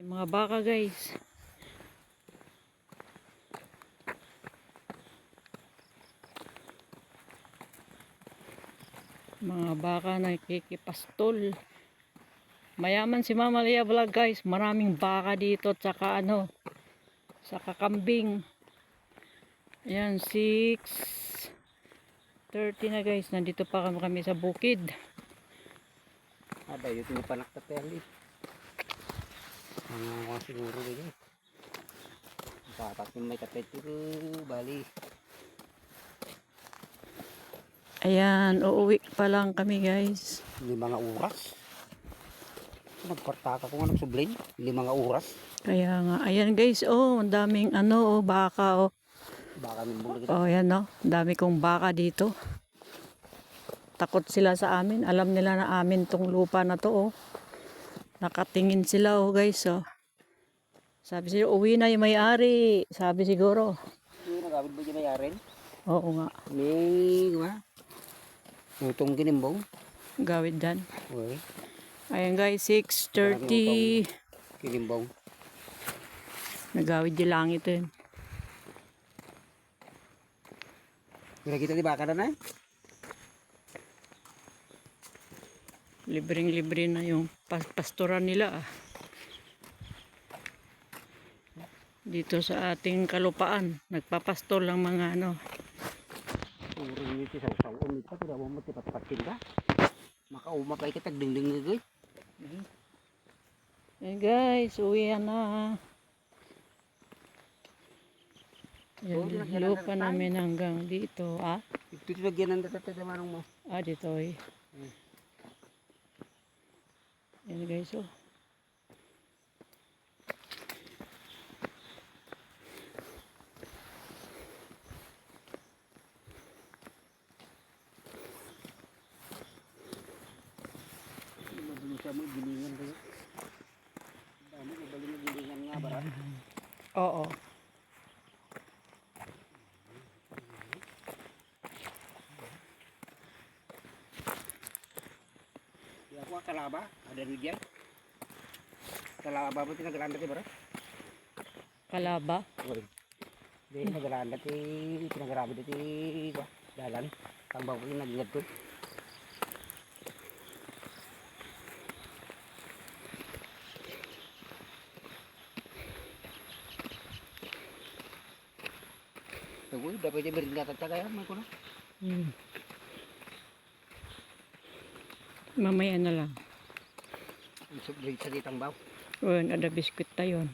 Mga baka guys. Mga baka na kikipastol. Mayaman si Mama Lia Vlog guys. Maraming baka dito. Tsaka ano. Saka kambing. Ayan, 6. 30 na guys. Nandito pa kami, sa bukid. Ada yun yung panak Ano ko siguro ganyan. Batak yung may kapit pero bali. Ayan, uuwi pa lang kami guys. Lima nga oras. Nagpartaka ko nga ng sublin. Lima nga oras. Kaya nga, ayan guys, oh, ang daming ano, oh, baka, oh. Baka mula kita. Oh, ayan, oh, ang dami kong baka dito. Takot sila sa amin. Alam nila na amin tong lupa na to, oh. Nakatingin sila, oh, guys, oh. Sabi sila, uwi na yung may-ari. Sabi siguro. Yung nagawid ba dyan may arin? Oo nga, May, ba? Utong ginimbong. gawid dan. Uy, Ayan guys, 6.30. ginimbong. Nagawid yung langit, eh. Kira kita di baka na na eh. Libreng-libre na yung pas pastoran nila, ah. Dito sa ating kalupaan, nagpapastol lang mga ano, Urong nito sa usaw. Umit pa, pero mo tipat-patin ka. Makauma pa ikatag dingding nga gay. Ayan guys, uwi na. Yan, lupa namin hanggang dito. Ah, Ito ito lagyan ng datatata manong mo. ah dito eh. Yan guys, oh. Mo, gilingan kayo. Dami, mabali mo gilingan nga, bara. Oo. Di ako ang kalaba, ada rin dyan. Kalaba mo tinagranda ti bara? Kalaba. Uy. Di, nagranda ti, tinagrabi ti, ba, dalan. Tambaw ko yung nagingad ko. Uy, dapat niya meron nga kaya, man ko na. Hmm. Mamaya na lang. Ang sublay sa ditang baw. Uy, ada biskuit tayo.